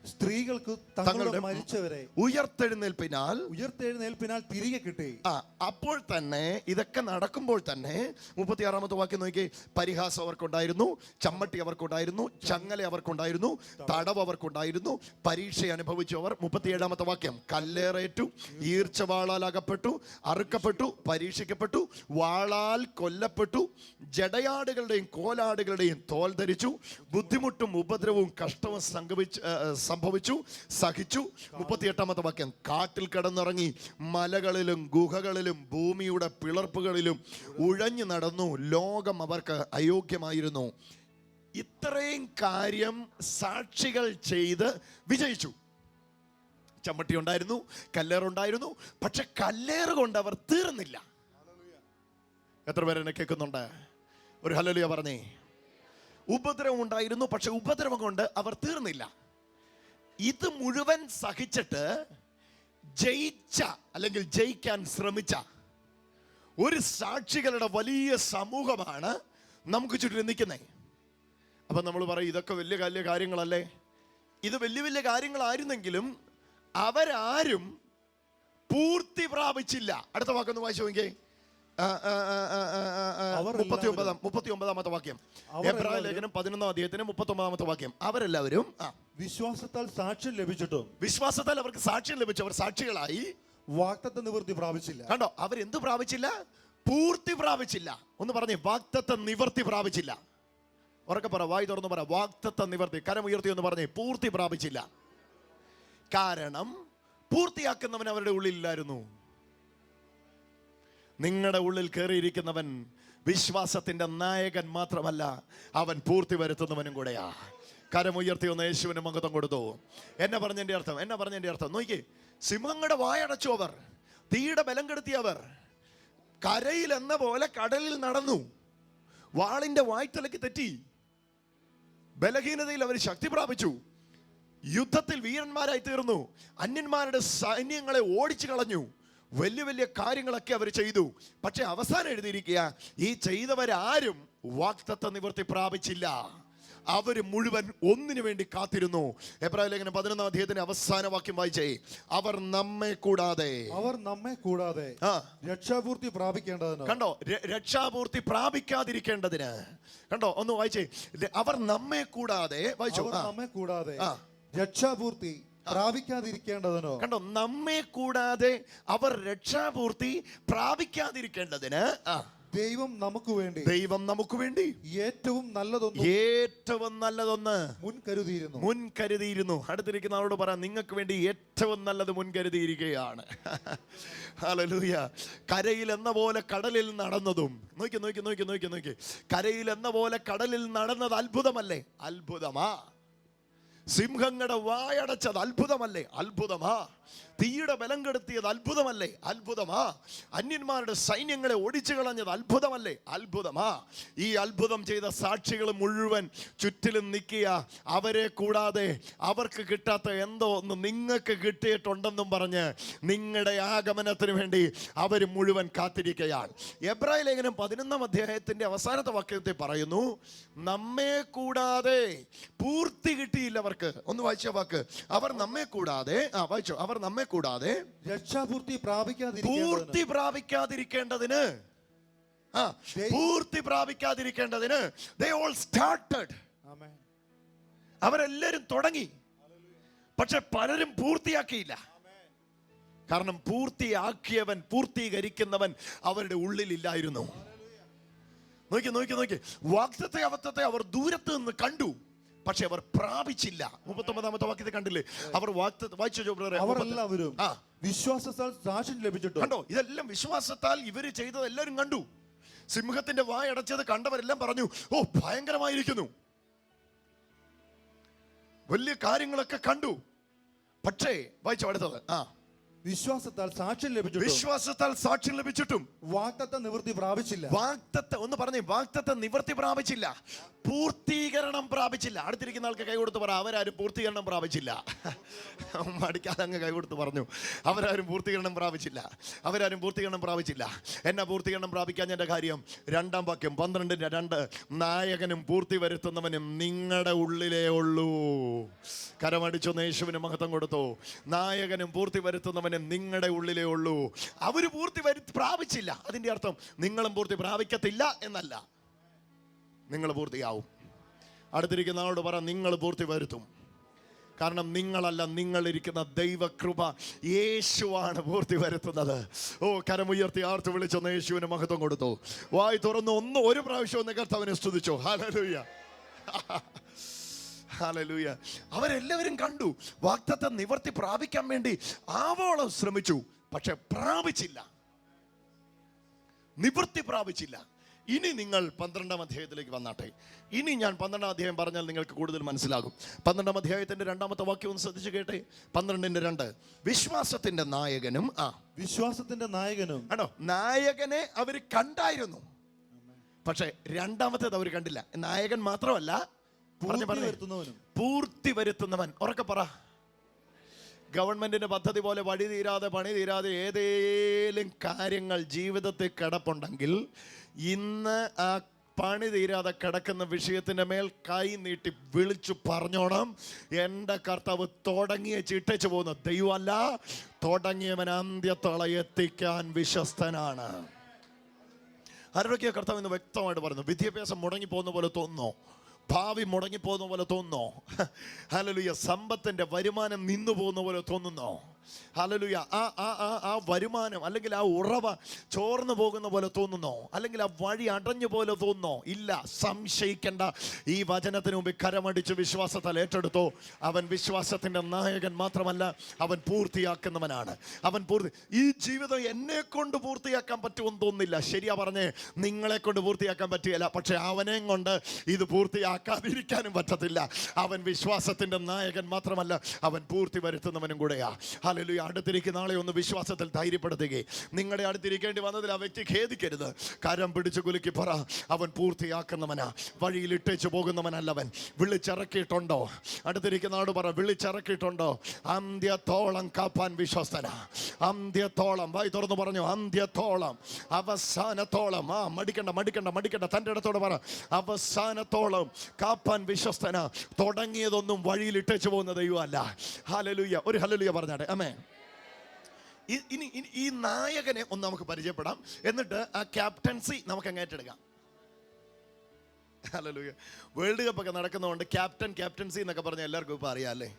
സ്ത്രീകൾക്ക് തങ്ങളുടെ മരിച്ചവരെ ഉയർത്തെഴുന്നേൽപ്പിനാൽ ഉയർത്തെഴുന്നേൽപ്പിനാൽ തിരികെ കിട്ടി. ആ അപ്പോൾ തന്നെ ഇതൊക്കെ നടക്കുമ്പോൾ തന്നെ മുപ്പത്തിയാറാമത്തെ വാക്യം നോക്കി പരിഹാസം അവർക്കുണ്ടായിരുന്നു ചമ്മട്ടി അവർക്കുണ്ടായിരുന്നു ചങ്ങല അവർക്കുണ്ടായിരുന്നു തടവ് അവർക്കുണ്ടായിരുന്നു പരീക്ഷ അനുഭവിച്ചവർ മുപ്പത്തിയേഴാമത്തെ വാക്യം കല്ലേറേറ്റു ഈർച്ചവാളാൽ അകപ്പെട്ടു അറുക്കപ്പെട്ടു പരീക്ഷിക്കപ്പെട്ടു വാളാൽ കൊല്ലപ്പെട്ടു ജടയാടുകളുടെയും കോലാടുകളുടെയും തോൽ ധരിച്ചു ബുദ്ധിമുട്ടും ഉപദ്രവവും കഷ്ടവും സംഭവിച്ചു സംഭവിച്ചു സഹിച്ചു. മുപ്പത്തിയെട്ടാമത്തെ വാക്യം. കാട്ടിൽ കിടന്നിറങ്ങി മലകളിലും ഗുഹകളിലും ഭൂമിയുടെ പിളർപ്പുകളിലും ഉഴഞ്ഞു നടന്നു. ലോകം അവർക്ക് അയോഗ്യമായിരുന്നു. ഇത്രയും കാര്യം സാക്ഷികൾ ചെയ്ത് വിജയിച്ചു. ചമ്മട്ടി ഉണ്ടായിരുന്നു കല്ലേറുണ്ടായിരുന്നു പക്ഷെ കല്ലേറ് കൊണ്ട് അവർ തീർന്നില്ല. എത്ര പേരെന്നെ കേൾക്കുന്നുണ്ട്? ഒരു ഹലോലിയ പറഞ്ഞേ. ഉപദ്രവം ഉണ്ടായിരുന്നു പക്ഷെ ഉപദ്രവം കൊണ്ട് അവർ തീർന്നില്ല. ഇത് മുഴുവൻ സഹിച്ചിട്ട് ജയിച്ച അല്ലെങ്കിൽ ജയിക്കാൻ ശ്രമിച്ച ഒരു സാക്ഷികളുടെ വലിയ സമൂഹമാണ് നമുക്ക് ചുറ്റും നിൽക്കുന്നത് അപ്പം നമ്മൾ പറയും ഇതൊക്കെ വലിയ വലിയ കാര്യങ്ങളല്ലേ? ഇത് വലിയ വലിയ കാര്യങ്ങളായിരുന്നെങ്കിലും അവരാരും പൂർത്തി പ്രാപിച്ചില്ല. അടുത്ത വാക്കൊന്ന് വായിച്ചു നോക്കിയേ. മുപ്പത്തി ഒമ്പതാം മുപ്പത്തി ഒമ്പതാമത്തെ വാക്യം. എബ്രായ ലേഖനം പതിനൊന്നാം അധ്യായത്തിന് മുപ്പത്തി ഒമ്പതാമത്തെ വാക്യം. അവരെല്ലാവരും വിശ്വാസത്താൽ സാക്ഷ്യം ലഭിച്ചിട്ടും വിശ്വാസത്താൽ അവർക്ക് സാക്ഷ്യം ലഭിച്ചു. അവർ സാക്ഷികളായി വാക്തത്വ നിവൃത്തി പ്രാപിച്ചില്ല. കണ്ടോ? അവരെന്ത് പ്രാപിച്ചില്ല? പൂർത്തി പ്രാപിച്ചില്ല. ഒന്ന് പറഞ്ഞേ വാക്തത്വ നിവൃത്തി പ്രാപിച്ചില്ല. ഉറക്കെ പറ വായി തുറന്ന് പറ വാക്തത്വ നിവർത്തി. കരമുയർത്തി എന്ന് പറഞ്ഞേ പൂർത്തി പ്രാപിച്ചില്ല. കാരണം പൂർത്തിയാക്കുന്നവൻ അവരുടെ ഉള്ളിലില്ലായിരുന്നു. നിങ്ങളുടെ ഉള്ളിൽ കയറിയിരിക്കുന്നവൻ വിശ്വാസത്തിന്റെ നായകൻ മാത്രമല്ല അവൻ പൂർത്തി വരുത്തുന്നവനും കൂടെയാ. കരമുയർത്തി ഒന്ന് യേശുവിന് മഹത്വം കൊടുത്തു. എന്നെ പറഞ്ഞതിന്റെ അർത്ഥം എന്നെ പറഞ്ഞതിന്റെ അർത്ഥം. നോക്കി സിംഹങ്ങളുടെ വായടച്ചു അവർ തീയുടെ ബലം കെടുത്തിയവർ കരയിൽ എന്ന പോലെ കടലിൽ നടന്നു. വാളിന്റെ വായ്ത്തലയ്ക്ക് തെറ്റി. ബലഹീനതയിൽ അവർ ശക്തി പ്രാപിച്ചു. യുദ്ധത്തിൽ വീരന്മാരായി തീർന്നു. അന്യന്മാരുടെ സൈന്യങ്ങളെ ഓടിച്ചു കളഞ്ഞു. വലിയ വലിയ കാര്യങ്ങളൊക്കെ അവർ ചെയ്തു. പക്ഷെ അവസാനം എഴുതിയിരിക്കുക ഈ ചെയ്തവരാരും വാക്തത്വ നിവൃത്തി പ്രാപിച്ചില്ല. അവർ മുഴുവൻ ഒന്നിനു വേണ്ടി കാത്തിരുന്നു. എബ്രാഹിം ലേഖനം പതിനൊന്നാം അധ്യായത്തിന്റെ അവസാന വാക്യം വായിച്ചേ അവർ നമ്മെ കൂടാതെ. അവർ നമ്മെ കൂടാതെ രക്ഷാപൂർത്തി പ്രാപിക്കേണ്ടതിന്. കണ്ടോ രക്ഷാപൂർത്തി പ്രാപിക്കാതിരിക്കേണ്ടതിന്. കണ്ടോ ഒന്ന് വായിച്ചേ അവർ നമ്മെ കൂടാതെ വായിച്ചോ. നമ്മെ കൂടാതെ രക്ഷാപൂർത്തി പ്രാപിക്കാതിരിക്കേണ്ടതിനോ? കണ്ടോ നമ്മെ കൂടാതെ അവർ രക്ഷാപൂർത്തി പ്രാപിക്കാതിരിക്കേണ്ടതിന് ദൈവം നമുക്ക് വേണ്ടി ദൈവം നമുക്ക് വേണ്ടി ഏറ്റവും നല്ലതൊന്ന് ഏറ്റവും നല്ലതൊന്ന് മുൻകരുതിയിരുന്നു. മുൻകരുതിയിരുന്നു. അടുത്തിരിക്കുന്ന അവരോട് പറയാം നിങ്ങൾക്ക് വേണ്ടി ഏറ്റവും നല്ലത് മുൻകരുതിയിരിക്കുകയാണ്. ഹലലൂയ കരയിൽ എന്ന പോലെ കടലിൽ നടന്നതും നോക്കി നോക്കി നോക്കി നോക്കി നോക്കി. കരയിൽ എന്ന പോലെ കടലിൽ നടന്നത് അത്ഭുതമല്ലേ? അത്ഭുതമാ. സിംഹങ്ങളുടെ വായടച്ചത് അത്ഭുതമല്ലേ? അത്ഭുതമാ. തീയുടെ ബലം കെടുത്തിയത് അത്ഭുതമല്ലേ? അത്ഭുതമാ. അന്യന്മാരുടെ സൈന്യങ്ങളെ ഒടിച്ചു കളഞ്ഞത് അത്ഭുതമല്ലേ? അത്ഭുതമാ. ഈ അത്ഭുതം ചെയ്ത സാക്ഷികൾ മുഴുവൻ ചുറ്റിലും നിൽക്കുക. അവരെ കൂടാതെ അവർക്ക് കിട്ടാത്ത എന്തോ ഒന്ന് നിങ്ങൾക്ക് കിട്ടിയിട്ടുണ്ടെന്നും പറഞ്ഞ് നിങ്ങളുടെ ആഗമനത്തിന് വേണ്ടി അവർ മുഴുവൻ കാത്തിരിക്കുകയാണ്. എബ്രായ ലേഖനം പതിനൊന്നാം അധ്യായത്തിന്റെ അവസാനത്തെ വാക്യത്തെ പറയുന്നു നമ്മെ കൂടാതെ പൂർത്തി കിട്ടിയില്ല അവർക്ക്. ഒന്ന് വായിച്ച വാക്ക്. അവർ നമ്മെ കൂടാതെ ആ വായിച്ചോ. അവർ നമ്മെ കൂടാതെ രക്ഷാപൂർത്തി പ്രാപിക്കാതിരിക്കേണ്ടതിന്. പൂർത്തി പ്രാപിക്കാതിരിക്കേണ്ടതിന്. ആ പൂർത്തി പ്രാപിക്കാതിരിക്കേണ്ടതിന് ദേ ഓൾ സ്റ്റാർട്ടഡ് തുടങ്ങി. പക്ഷെ പലരും പൂർത്തിയാക്കിയില്ല. കാരണം പൂർത്തിയാക്കിയവൻ പൂർത്തീകരിക്കുന്നവൻ അവരുടെ ഉള്ളിലില്ലായിരുന്നു. നോക്കി നോക്കി നോക്കി. വാക്തത്തെ അബദ്ധത്തെ അവർ ദൂരത്ത് നിന്ന് കണ്ടു. പക്ഷെ അവർ പ്രാപിച്ചില്ല. മുപ്പത്തൊമ്പതാമത്തെ വാക്യത്തെ കണ്ടില്ലേ? അവർ വായിച്ചു? അവർ എല്ലാവരും വിശ്വാസത്താൽ സാക്ഷ്യം ലഭിച്ചിട്ടു കണ്ടോ? ഇതെല്ലാം വിശ്വാസത്താൽ ഇവർ ചെയ്തത് എല്ലാവരും കണ്ടു. സിംഹത്തിന്റെ വായടച്ചത് കണ്ടവരെല്ലാം പറഞ്ഞു ഓ ഭയങ്കരമായിരിക്കുന്നു. വലിയ കാര്യങ്ങളൊക്കെ കണ്ടു. പക്ഷേ വായിച്ചു അടുത്തത്. ആ. വിശ്വാസത്താൽ സാക്ഷ്യം ലഭിച്ചു വിശ്വാസത്താൽ സാക്ഷ്യം ലഭിച്ചിട്ടും വാക്തത്വ നിവൃത്തി പ്രാപിച്ചില്ല. വാക്തത്വ ഒന്ന് പറഞ്ഞേ വാക്തത്വ നിവൃത്തി പ്രാപിച്ചില്ല. പൂർത്തീകരണം പ്രാപിച്ചില്ല. അടുത്തിരിക്കുന്ന ആൾക്ക് കൈ കൊടുത്ത് പറ അവരാരും പൂർത്തീകരണം പ്രാപിച്ചില്ല. മടിക്കാതെ അങ്ങ് കൈ കൊടുത്ത് പറഞ്ഞു. അവരാരും പൂർത്തീകരണം പ്രാപിച്ചില്ല. അവരാരും പൂർത്തീകരണം പ്രാപിച്ചില്ല. എന്നാ പൂർത്തീകരണം പ്രാപിക്കാൻ എന്റെ കാര്യം? രണ്ടാം വാക്യം പന്ത്രണ്ടിന്റെ രണ്ട് നായകനും പൂർത്തി വരുത്തുന്നവനും നിങ്ങളുടെ ഉള്ളിലേ ഉള്ളൂ. കരമടിച്ചു യേശുവിന് മഹത്വം കൊടുത്തു. നായകനും പൂർത്തി വരുത്തുന്നവനും നിങ്ങളുടെ ഉള്ളിലേ ഉള്ളൂ. അവർ പൂർത്തി വരു പ്രാപിച്ചില്ല. അതിന്റെ അർത്ഥം നിങ്ങളും പൂർത്തി പ്രാപിക്കത്തില്ല എന്നല്ല. നിങ്ങൾ പൂർത്തിയാവും. അടുത്തിരിക്കുന്ന ആളോട് പറ നിങ്ങൾ പൂർത്തി വരുത്തും. കാരണം നിങ്ങളല്ല നിങ്ങളിരിക്കുന്ന ദൈവകൃപ യേശുവാണ് പൂർത്തി വരുത്തുന്നത്. ഓ കരമുയർത്തി ആർത്ത് വിളിച്ചൊന്ന് യേശുവിന് മഹത്വം കൊടുത്തു. വായി തുറന്നു ഒന്ന് ഒരു പ്രാവശ്യം ഒന്ന് കർത്താവിനെ സ്തുതിച്ചോ. Hallelujah hallelujah. അവരെല്ലാവരും കണ്ടു. വാക്തത്വം നിവർത്തി പ്രാപിക്കാൻ വേണ്ടി ആവോളം ശ്രമിച്ചു. പക്ഷെ പ്രാപിച്ചില്ല. നിവൃത്തി പ്രാപിച്ചില്ല. ഇനി നിങ്ങൾ പന്ത്രണ്ടാം അധ്യായത്തിലേക്ക് വന്നാട്ടെ. ഇനി ഞാൻ പന്ത്രണ്ടാം അധ്യായം പറഞ്ഞാൽ നിങ്ങൾക്ക് കൂടുതൽ മനസ്സിലാകും. പന്ത്രണ്ടാം അധ്യായത്തിന്റെ രണ്ടാമത്തെ വാക്യം ഒന്ന് ശ്രദ്ധിച്ചു കേട്ടെ? പന്ത്രണ്ടിന്റെ രണ്ട്. വിശ്വാസത്തിന്റെ നായകനും ആ. വിശ്വാസത്തിന്റെ നായകനും. ആണോ? നായകനെ അവർ കണ്ടായിരുന്നു. പക്ഷെ രണ്ടാമത്തേത് അവർ കണ്ടില്ല. നായകൻ മാത്രമല്ല പൂർത്തി വരുത്തുന്നവൻ. ഉറക്കെ പറ. ഗവൺമെന്റിന്റെ പദ്ധതി പോലെ വഴി തീരാതെ പണി തീരാതെ ഏതേലും കാര്യങ്ങൾ ജീവിതത്തിൽ കിടപ്പുണ്ടെങ്കിൽ ഇന്ന് ആ പണി തീരാതെ കിടക്കുന്ന വിഷയത്തിന്റെ മേൽ കൈ നീട്ടി വിളിച്ചു പറഞ്ഞോണം. എന്റെ കർത്താവ് തുടങ്ങിയ ചിട്ടച്ചു പോകുന്ന ദൈവമല്ല തുടങ്ങിയവൻ അന്ത്യത്തോളം എത്തിക്കാൻ വിശ്വസ്തനാണ്. ആരോഗ്യ കർത്താവ് ഇന്ന് വ്യക്തമായിട്ട് പറയുന്നു വിദ്യാഭ്യാസം മുടങ്ങി പോകുന്ന പോലെ തോന്നുന്നോ. ഭാവി മുടങ്ങിപ്പോകുന്ന പോലെ തോന്നുന്നോ? ഹലലുയ സമ്പത്തിന്റെ വരുമാനം നിന്നു പോകുന്ന പോലെ തോന്നുന്നോ? ഹലലുയ ആ ആ ആ ആ വരുമാനം അല്ലെങ്കിൽ ആ ഉറവ ചോർന്നു പോകുന്ന പോലെ തോന്നുന്നോ? അല്ലെങ്കിൽ ആ വഴി അടഞ്ഞു പോലെ തോന്നുന്നോ? ഇല്ല. സംശയിക്കേണ്ട. ഈ വചനത്തിന് മുമ്പ് കരമടിച്ച് വിശ്വാസത്താൽ ഏറ്റെടുത്തോ. അവൻ വിശ്വാസത്തിന്റെ നായകൻ മാത്രമല്ല അവൻ പൂർത്തിയാക്കുന്നവനാണ്. അവൻ പൂർത്തി ഈ ജീവിതം എന്നെ കൊണ്ട് പൂർത്തിയാക്കാൻ പറ്റുമെന്ന് തോന്നുന്നില്ല. ശരിയാ പറഞ്ഞേ നിങ്ങളെ കൊണ്ട് പൂർത്തിയാക്കാൻ പറ്റുകയില്ല. പക്ഷെ അവനെ കൊണ്ട് ഇത് പൂർത്തിയാക്കാതിരിക്കാനും പറ്റത്തില്ല. അവൻ വിശ്വാസത്തിന്റെ നായകൻ മാത്രമല്ല അവൻ പൂർത്തി വരുത്തുന്നവനും കൂടെയാ. ഹല്ലേലൂയ. അടുത്തിരിക്കുന്ന ആളെ ഒന്ന് വിശ്വാസത്തിൽ ധൈര്യപ്പെടുത്തുകയും നിങ്ങളുടെ അടുത്തിരിക്കേണ്ടി വന്നതിൽ ആ വ്യക്തി ഖേദിക്കരുത്. കരം പിടിച്ചു കുലുക്കി പറ. അവൻ പൂർത്തിയാക്കുന്നവനാ. വഴിയിൽ ഇട്ടേച്ചു പോകുന്നവനല്ലവൻ. വിളിച്ചിറക്കിയിട്ടുണ്ടോ? അടുത്തിരിക്കുന്ന ആട് പറ. വിളിച്ചിറക്കിയിട്ടുണ്ടോ? അന്ത്യത്തോളം കാപ്പാൻ വിശ്വസ്തന. അന്ത്യത്തോളം. വായി തുറന്നു പറഞ്ഞു. അന്ത്യത്തോളം. അവസാനത്തോളം. ആ മടിക്കണ്ട മടിക്കണ്ട മടിക്കണ്ട. തന്റെ ഇടത്തോട് പറ. അവസാനത്തോളം കാപ്പാൻ വിശ്വസ്തന. തുടങ്ങിയതൊന്നും വഴിയിൽ ഇട്ടേച്ചു പോകുന്ന ദൈവമല്ല. ഹലലുയ ഒരു ഹലലുയ പറഞ്ഞാട്ടെ. അമേ ഇ- ഇനി ഈ നായകനെ ഒന്ന് നമുക്ക് പരിചയപ്പെടാം. എന്നിട്ട് ആ ക്യാപ്റ്റൻസി നമുക്ക് അങ്ങ് ഏറ്റെടുക്കാം ഹല്ലേലൂയ. വേൾഡ് കപ്പ് ഒക്കെ നടക്കുന്നതുകൊണ്ട് ക്യാപ്റ്റൻ ക്യാപ്റ്റൻസി എന്നൊക്കെ പറഞ്ഞ എല്ലാവർക്കും ഇപ്പം അറിയാം അല്ലേ?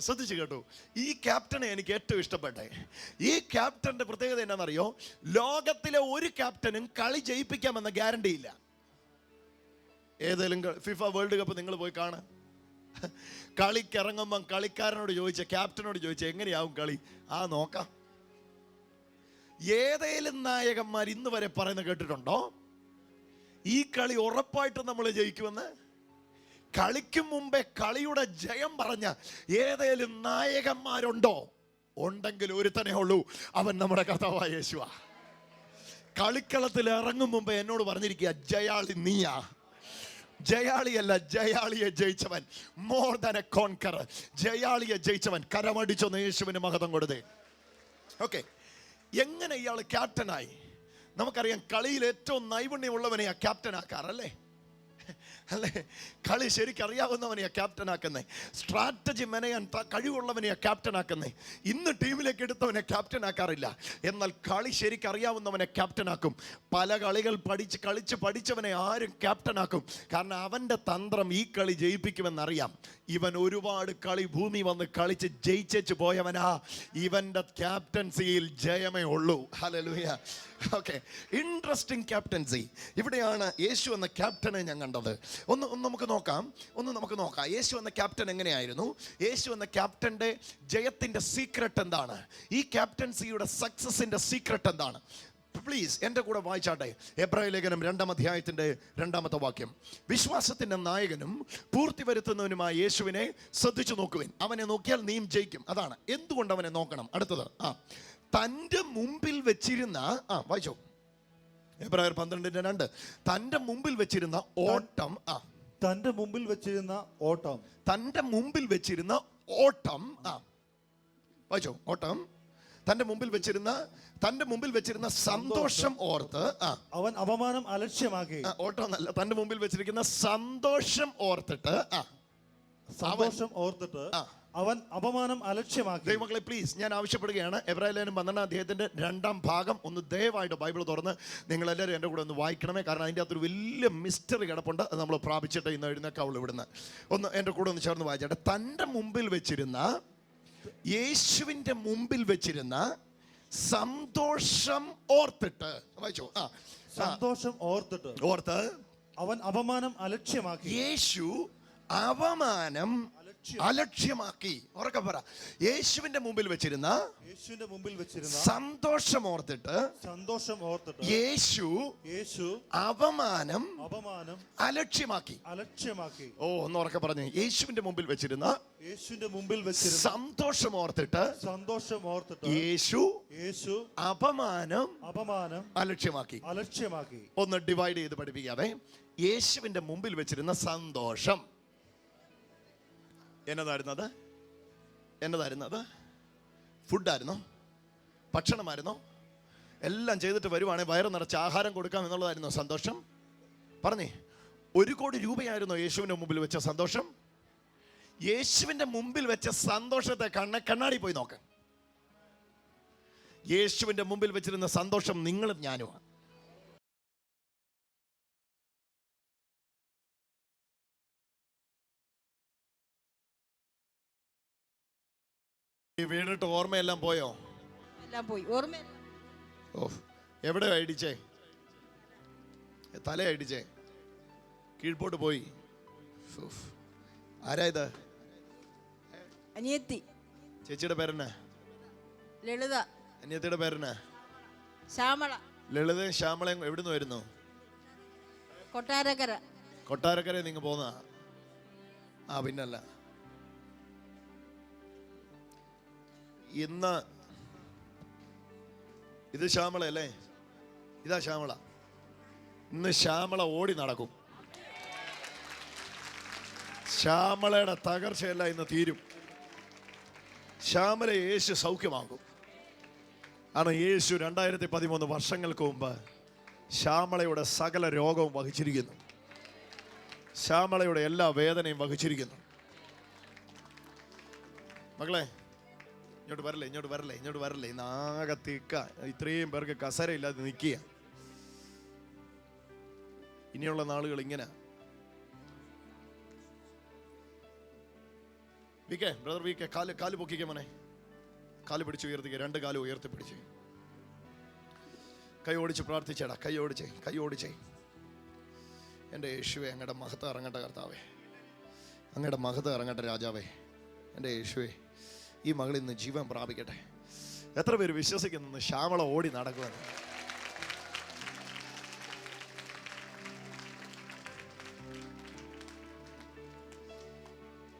ശ്രദ്ധിച്ചു കേട്ടോ. ഈ ക്യാപ്റ്റനെ എനിക്ക് ഏറ്റവും ഇഷ്ടപ്പെട്ടേ. ഈ ക്യാപ്റ്റന്റെ പ്രത്യേകത എന്താണെന്നറിയോ ലോകത്തിലെ ഒരു ക്യാപ്റ്റനും കളി ജയിപ്പിക്കാമെന്ന ഗ്യാരണ്ടി ഇല്ല ഏതെങ്കിലും ഫിഫ വേൾഡ് കപ്പ് നിങ്ങൾ പോയി കാണാൻ കളിക്കിറങ്ങുമ്പം കളിക്കാരനോട് ചോദിച്ച ക്യാപ്റ്റനോട് ചോദിച്ച എങ്ങനെയാവും കളി? ആ നോക്കാം. ഏതേലും നായകന്മാർ ഇന്ന് വരെ പറയുന്ന കേട്ടിട്ടുണ്ടോ? ഈ കളി ഉറപ്പായിട്ടും നമ്മൾ ജയിക്കുമെന്ന്? കളിക്കും മുമ്പേ കളിയുടെ ജയം പറഞ്ഞ ഏതേലും നായകന്മാരുണ്ടോ? ഉണ്ടെങ്കിൽ ഒരുത്തനെ ഉള്ളൂ അവൻ നമ്മുടെ കർത്താവായ യേശുവാ. കളിക്കളത്തിൽ ഇറങ്ങും മുമ്പ് എന്നോട് പറഞ്ഞിരിക്കുക ജയാളി നീയാ. ജയാളിയല്ല ജയാളിയെ ജയിച്ചവൻ. മോർ ദൻ എ കോൺകർ ജയാളിയെ ജയിച്ചവൻ. കരമടിച്ചൊന്ന് യേശുവിന് മഹതം കൊടുത്തേ. ഓക്കെ എങ്ങനെ ഇയാൾ ക്യാപ്റ്റനായി നമുക്കറിയാം കളിയിൽ ഏറ്റവും നൈപുണ്യമുള്ളവനെയാണ് ക്യാപ്റ്റൻ ആക്കാറല്ലേ? അല്ലേ? കളി ശരിക്കും അറിയാവുന്നവനെയാ ക്യാപ്റ്റൻ ആക്കുന്നത് സ്ട്രാറ്റജി മെനയാൻ കഴിവുള്ളവനെയാ ക്യാപ്റ്റൻ ആക്കുന്നത് ഇന്ന് ടീമിലേക്ക് എടുത്തവനെ ക്യാപ്റ്റൻ ആക്കാറില്ല. എന്നാൽ കളി ശരിക്കും അറിയാവുന്നവനെ ക്യാപ്റ്റൻ ആക്കും. പല കളികൾ പഠിച്ച് കളിച്ച് പഠിച്ചവനെ ആരും ക്യാപ്റ്റൻ ആക്കും. കാരണം അവന്റെ തന്ത്രം ഈ കളി ജയിപ്പിക്കുമെന്നറിയാം ഇവൻ ഒരുപാട് കളി ഭൂമി വന്ന് കളിച്ച് ജയിച്ചേച്ച് പോയവനാ. ഇവന്റെ ക്യാപ്റ്റൻസിയിൽ ജയമേ ഉള്ളൂ. ഹലലുയ ഓക്കെ ഇൻട്രസ്റ്റിംഗ് ക്യാപ്റ്റൻസി ഇവിടെയാണ് യേശു എന്ന ക്യാപ്റ്റനെ ഞാൻ കണ്ടത്. ഒന്ന് ഒന്ന് നമുക്ക് നോക്കാം. ഒന്ന് നമുക്ക് നോക്കാം. യേശു എന്ന ക്യാപ്റ്റൻ എങ്ങനെയായിരുന്നു? യേശു എന്ന ക്യാപ്റ്റന്റെ ജയത്തിന്റെ സീക്രട്ട് എന്താണ്? ഈ ക്യാപ്റ്റൻസിയുടെ സക്സസിന്റെ സീക്രട്ട് എന്താണ്? പ്ലീസ് എന്റെ കൂടെ വായിച്ചാട്ടെ. എബ്രായ ലേഖനം രണ്ടാം അധ്യായത്തിന്റെ രണ്ടാമത്തെ വാക്യം. വിശ്വാസത്തിന്റെ നായകനും പൂർത്തി വരുത്തുന്നവനുമായ യേശുവിനെ ശ്രദ്ധിച്ചു നോക്കുവിൻ. അവനെ നോക്കിയാൽ നീയും ജയിക്കും. അതാണ്. എന്തുകൊണ്ട് അവനെ നോക്കണം? അടുത്തത്. ആ. തന്റെ മുമ്പിൽ വെച്ചിരുന്ന ആ വായിച്ചോ. എബ്രായർ പന്ത്രണ്ടിന്റെ രണ്ട്. തന്റെ മുമ്പിൽ വെച്ചിരുന്ന ഓട്ടം ആ. തന്റെ മുമ്പിൽ വെച്ചിരുന്ന ഓട്ടം. തന്റെ മുമ്പിൽ വെച്ചിരുന്ന ഓട്ടം ആ. വായിച്ചോ. ഓട്ടം തന്റെ മുമ്പിൽ വെച്ചിരുന്ന തന്റെ മുമ്പിൽ വെച്ചിരുന്ന സന്തോഷം ഓർത്ത് അവൻ അപമാനം അലക്ഷ്യമാക്കി. ഓട്ടോ നല്ല തന്റെ മുമ്പിൽ വെച്ചിരിക്കുന്ന സന്തോഷം ഓർത്തിട്ട് സന്തോഷം ഓർത്തിട്ട് അവൻ അപമാനം അലക്ഷ്യമാക്കി. ദൈവമക്കളെ പ്ലീസ് ഞാൻ ആവശ്യപ്പെടുകയാണ്. എബ്രാഹിലേനും പന്ത്രണ്ടാം അദ്ദേഹത്തിന്റെ രണ്ടാം ഭാഗം ഒന്ന് ദയവായിട്ട് ബൈബിൾ തുറന്ന് നിങ്ങളെല്ലാവരും എന്റെ കൂടെ ഒന്ന് വായിക്കണമേ. കാരണം അതിന്റെ അകത്തൊരു വലിയ മിസ്റ്ററി കിടപ്പുണ്ട്. അത് നമ്മൾ പ്രാപിച്ചിട്ട് ഇന്ന് എഴുന്നേക്കാവുള്ളൂ ഇവിടുന്ന്. ഒന്ന് എന്റെ കൂടെ ഒന്ന് ചേർന്ന് വായിച്ചേട്ടെ. തന്റെ മുമ്പിൽ വെച്ചിരുന്ന യേശുവിന്റെ മുമ്പിൽ വെച്ചിരുന്ന സന്തോഷം ഓർത്തിട്ട് വായിച്ചോ ആ. സന്തോഷം ഓർത്തിട്ട് ഓർത്ത് അവൻ അപമാനം അലക്ഷ്യമാക്കി. യേശു അവമാനം അലക്ഷ്യമാക്കി. ഉറക്കെ പറ. യേശുവിന്റെ മുമ്പിൽ വെച്ചിരുന്ന യേശുവിന്റെ മുമ്പിൽ വെച്ചിരുന്ന സന്തോഷം ഓർത്തിട്ട് സന്തോഷം ഓർത്തിട്ട് യേശു യേശു അപമാനം അപമാനം അലക്ഷ്യമാക്കി. അലക്ഷ്യമാക്കി. ഓ ഒന്ന് ഉറക്കെ പറഞ്ഞു. യേശുവിന്റെ മുമ്പിൽ വെച്ചിരുന്ന യേശുവിന്റെ മുമ്പിൽ വെച്ചിരുന്ന സന്തോഷം ഓർത്തിട്ട് സന്തോഷം ഓർത്തിട്ട് യേശു യേശു അപമാനം അപമാനം അലക്ഷ്യമാക്കി. അലക്ഷ്യമാക്കി. ഒന്ന് ഡിവൈഡ് ചെയ്ത് പഠിപ്പിക്കാവേ. യേശുവിന്റെ മുമ്പിൽ വെച്ചിരുന്ന സന്തോഷം. എന്നതായിരുന്നത്? എന്നതായിരുന്നത്? ഫുഡായിരുന്നോ? ഭക്ഷണമായിരുന്നോ? എല്ലാം ചെയ്തിട്ട് വരുവാണെങ്കിൽ വയറ് നിറച്ച് ആഹാരം കൊടുക്കാം എന്നുള്ളതായിരുന്നു സന്തോഷം. പറഞ്ഞേ ഒരു കോടി രൂപയായിരുന്നോ യേശുവിന്റെ മുമ്പിൽ വെച്ച സന്തോഷം. യേശുവിന്റെ മുമ്പിൽ വെച്ച സന്തോഷത്തെ കണ്ണ കണ്ണാടി പോയി നോക്ക്. യേശുവിന്റെ മുമ്പിൽ വെച്ചിരുന്ന സന്തോഷം നിങ്ങളും ഞാനുമാണ്. ഈ വീണിട്ട് ഓർമ്മയെല്ലാം പോയോ? എല്ലാം പോയി. ഓർമ്മ ഓ എവിടെ അടിച്ചേ തല അടിച്ചേ കീഴ്പോട്ട് പോയി. ആരായത് ആരാ ഇത്? അനിയത്തി. ചേച്ചിയുടെ പേരെന്നാ? ലളിത. അനിയത്തിയുടെ പേരെന്നാ? ശ്യാമള. ലളിതയും ശ്യാമളയും എവിടുന്ന് വരുന്നു? കൊട്ടാരക്കര. കൊട്ടാരക്കര നിങ്ങൾ പോന്ന. ആ പിന്നല്ല. ഇന്ന് ഇത് ശ്യാമള അല്ലേ? ഇതാ ശ്യാമള. ഇന്ന് ശ്യാമള ഓടി നടക്കും. ശ്യാമളയുടെ തകർച്ചയല്ല ഇന്ന് തീരും. ശ്യാമല യേശു സൗഖ്യമാകും കാരണം യേശു രണ്ടായിരത്തി പതിമൂന്ന് വർഷങ്ങൾക്ക് മുമ്പ് ശ്യാമളയുടെ സകല രോഗവും വഹിച്ചിരിക്കുന്നു. ശ്യാമളയുടെ എല്ലാ വേദനയും വഹിച്ചിരിക്കുന്നു. മകളെ ഇങ്ങോട്ട് വരല്ലേ ഇങ്ങോട്ട് വരല്ലേ ഇങ്ങോട്ട് വരല്ലേ. ഇന്ന് ആകെ തിക്ക. ഇത്രയും പേർക്ക് കസരയില്ലാതെ നിൽക്കുക ഇനിയുള്ള നാളുകൾ ഇങ്ങനെ. വിക്കെ ബ്രദർ വിക്കെ കാൽ കാൽ പൊക്കിക്ക മോനെ. കാൽ പിടിച്ച് ഉയർത്തിക്കേ രണ്ട് കാൽ ഉയർത്തി പിടിച്ച്. കൈ ഓടിച്ച് പ്രാർത്ഥിച്ചേടാ കൈ ഓടിച്ചേ കൈ ഓടിച്ചേ. എന്റെ യേശുവെ അങ്ങയുടെ മഹത്വം ഇറങ്ങട്ടെ കർത്താവേ. അങ്ങയുടെ മഹത്വം ഇറങ്ങട്ടെ രാജാവേ. എന്റെ യേശുവെ. ഈ മകൾ ഇന്ന് ജീവൻ പ്രാപിക്കട്ടെ. എത്ര പേര് വിശ്വസിക്കുന്നു ശ്യാമള ഓടി നടക്കുമെന്ന്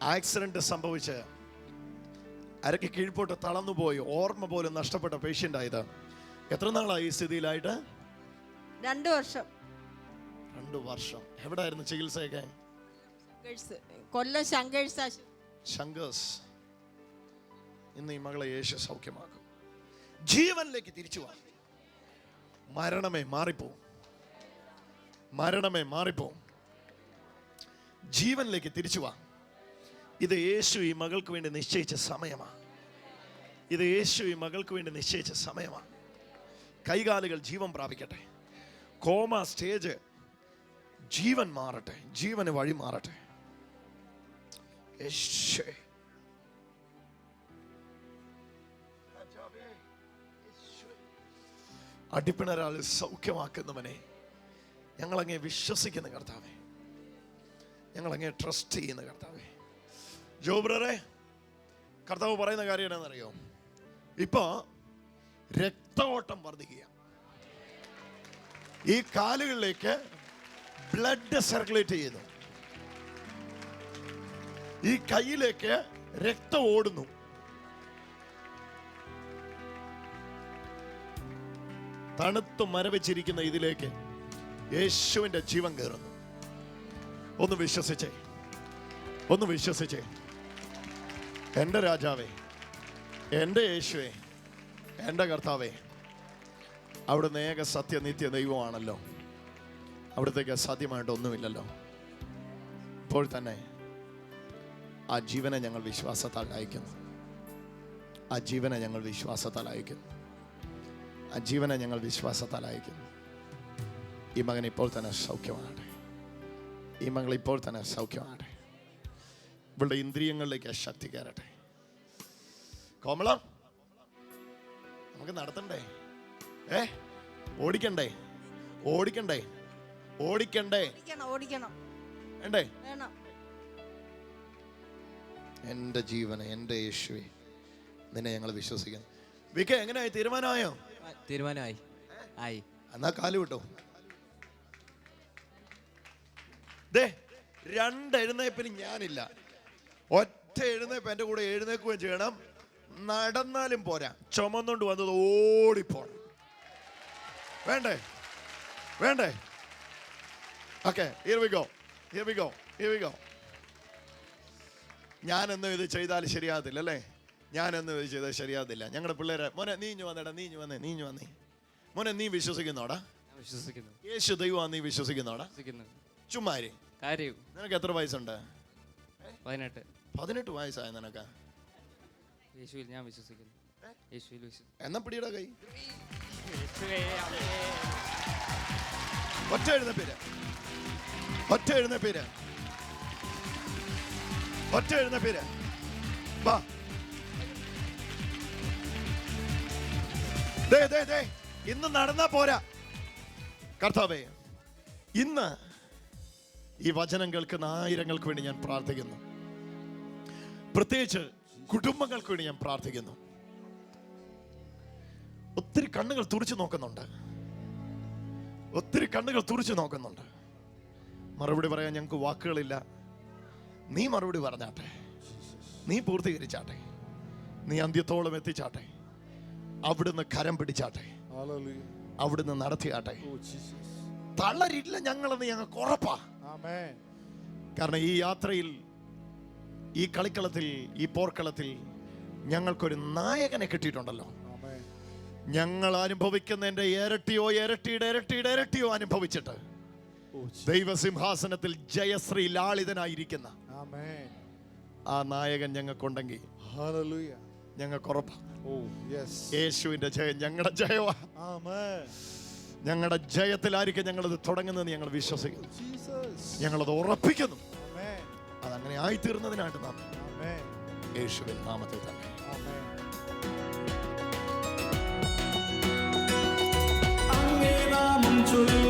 ആക്സിഡന്റ് സംഭവിച്ച് അരക്ക് കീഴ്പോട്ട് തളർന്നുപോയി. ഓർമ്മ പോലും നഷ്ടപ്പെട്ട പേഷ്യന്റ് ആയത്. എത്ര നാളായി ഈ സ്ഥിതിയിലായിട്ട്? രണ്ടു വർഷം. രണ്ടു വർഷം. എവിടായിരുന്നു ചികിത്സയൊക്കെ? കൊല്ലം ശങ്കേഴ്സ് ശങ്കേഴ്സ് ഇന്ന് ഈ മകളെ യേശു സൗഖ്യമാക്കും. ജീവനിലേക്ക് തിരിച്ചു വാ. മരണമേ മാറിപ്പോ. മരണമേ മാറിപ്പോ. ജീവനിലേക്ക് തിരിച്ചു വാ. ഇത് യേശു ഈ മകൾക്ക് വേണ്ടി നിശ്ചയിച്ച സമയമാണ് ഇത് യേശു ഈ മകൾക്ക് വേണ്ടി നിശ്ചയിച്ച സമയമാണ് കൈകാലുകൾ ജീവൻ പ്രാപിക്കട്ടെ. കോമ സ്റ്റേജ് ജീവൻ മാറട്ടെ. ജീവന് വഴി മാറട്ടെ. അടിപ്പിണരാൾ സൗഖ്യമാക്കുന്നവനെ ഞങ്ങളങ്ങേ വിശ്വസിക്കുന്ന കർത്താവെ. ഞങ്ങളങ്ങേ ട്രസ്റ്റ് ചെയ്യുന്ന കർത്താവെ. ജോബ്രറെ കർത്താവ് പറയുന്ന കാര്യം എന്താണെന്നറിയോ? ഇപ്പൊ രക്തഓട്ടം വർദ്ധിക്കുക ഈ കാലുകളിലേക്ക് ബ്ലഡ് സർക്കുലേറ്റ് ചെയ്യുന്നു. ഈ കയ്യിലേക്ക് രക്തം ഓടുന്നു. തണുത്ത് മരവിച്ചിരിക്കുന്ന ഇതിലേക്ക് യേശുവിന്റെ ജീവൻ കയറുന്നു. ഒന്ന് വിശ്വസിച്ചേ. ഒന്ന് വിശ്വസിച്ചേ. എന്റെ രാജാവേ എന്റെ യേശുവേ എന്റെ കർത്താവേ അവിടുന്ന് ഏക സത്യനിത്യ ദൈവമാണല്ലോ. അവിടത്തേക്ക് അസാധ്യമായിട്ട് ഒന്നുമില്ലല്ലോ. ഇപ്പോൾ തന്നെ ആ ജീവനെ ഞങ്ങൾ വിശ്വാസത്താൽ അയക്കുന്നു. ആ ജീവനെ ഞങ്ങൾ വിശ്വാസത്താൽ അയക്കുന്നു. ആ ജീവനെ ഞങ്ങൾ വിശ്വാസത്താൽ അയക്കുന്നു. ഈ മകൻ ഇപ്പോൾ തന്നെ സൗഖ്യമാകട്ടെ. ഈ മകൾ ഇപ്പോൾ തന്നെ സൗഖ്യമാകട്ടെ. ഇവളുടെ ഇന്ദ്രിയങ്ങളിലേക്ക് ശക്തി കയറട്ടെ. കോമള നമുക്ക് നടത്തണ്ടേ? ഏ? ഓടിക്കണ്ടേ? ഓടിക്കണ്ടേ? ഓടിക്കണ്ടേ? ഓടിക്കണം. വേണ്ടേ? വേണം. എന്റെ ജീവനെ എന്റെ യേശുവെ നിന്നെ ഞങ്ങൾ വിശ്വസിക്കുന്നു. വിക്ക എങ്ങനെയായി? തീരുമാനമായോ? തീരുമാനമായി. ആയി. എന്നാ കാൽ വിട്ടോ. ദേ രണ്ട് എഴുന്നേപ്പിന് ഞാനില്ല. ഒറ്റ എഴുന്നേപ്പ് എന്റെ കൂടെ എഴുന്നേക്കുകയും ചെയ്യണം. നടന്നാലും പോരാ. ചുമന്നുകൊണ്ട് വന്നത് ഓടിപ്പോണം. വേണ്ടേ? വേണ്ടേ? Okay here we go. ഞാനെന്നും ഇത് ചെയ്താൽ ശരിയാകത്തില്ല അല്ലേ? ഞാനെന്നും ഇത് ചെയ്താൽ ശരിയാകത്തില്ല ഞങ്ങളുടെ പിള്ളേരെ മോനെ നീഞ്ഞു വന്നേടാ നീഞ്ഞു വന്നേ നീഞ്ഞു വന്നേ. മോനെ നീ വിശ്വസിക്കുന്നോടാ? വിശ്വസിക്കുന്നു. യേശു ദൈവമാണ് നീ വിശ്വസിക്കുന്നോടാ? വിശ്വസിക്കുന്നു. ചുമ്മാരി കാര്യം? നിനക്ക് എത്ര വയസ്സുണ്ട്? പതിനെട്ട്. പതിനെട്ട് വയസ്സായ നിനക്ക്? യേശുവിൽ ഞാൻ വിശ്വസിക്കുന്നു. യേശുവിൽ എന്നാ പിടിയുടെ കൈ? ഒറ്റ എഴുന്ന പേര് ഒറ്റ എഴുന്ന പേര് ഒറ്റ പേര് വാ. ഇന്ന് നടന്നാ പോരാ. കർത്താവേ ഇന്ന് ഈ വചനം കേൾക്കുന്ന ആയിരങ്ങൾക്ക് വേണ്ടി ഞാൻ പ്രാർത്ഥിക്കുന്നു. പ്രത്യേകിച്ച് കുടുംബങ്ങൾക്ക് വേണ്ടി ഞാൻ പ്രാർത്ഥിക്കുന്നു. ഒത്തിരി കണ്ണുകൾ തുറിച്ചു നോക്കുന്നുണ്ട്. ഒത്തിരി കണ്ണുകൾ തുറിച്ചു നോക്കുന്നുണ്ട്. മറുപടി പറയാൻ ഞങ്ങൾക്ക് വാക്കുകളില്ല. നീ മറുപടി പറഞ്ഞാട്ടെ. നീ പൂർത്തീകരിച്ചാട്ടെ. നീ അന്ത്യത്തോളം എത്തിച്ചാട്ടെ. അവിടുന്ന് കരം പിടിച്ചാട്ടെ. അവിടുന്ന് നടത്തിയാട്ടെ. Oh, തളരില്ല ഞങ്ങളെന്ന് ഞങ്ങൾക്ക് ഉറപ്പാ. കാരണം ഈ യാത്രയിൽ ഈ കളിക്കളത്തിൽ ഈ പോർക്കളത്തിൽ ഞങ്ങൾക്കൊരു നായകനെ കിട്ടിയിട്ടുണ്ടല്ലോ. ഞങ്ങൾ അനുഭവിക്കുന്നതിന്റെ ഇരട്ടിയോ ഇരട്ടിയുടെ ഇരട്ടിയുടെ ഇരട്ടിയോ അനുഭവിച്ചിട്ട്. Oh, ദൈവസിംഹാസനത്തിൽ ജയശ്രീ ലാളിതനായിരിക്കുന്ന ആ നായകൻ ഞങ്ങൾക്കുണ്ടെങ്കിൽ. ഞങ്ങൾക്ക് ഉറപ്പാണ്. യേശുവിന്റെ ജയം ഞങ്ങളുടെ ജയമാണ്. ഞങ്ങളുടെ ജയത്തിലായിരിക്കും ഞങ്ങളത് തുടങ്ങുന്നത് ഞങ്ങൾ വിശ്വസിക്കുന്നു. ഞങ്ങളത് ഉറപ്പിക്കുന്നു. അതങ്ങനെ ആയിത്തീർന്നതിനായിട്ട് നാം. യേശുവിൻ നാമത്തിൽ തന്നെ Amen. അങ്ങേ നാമം ചൊല്ലി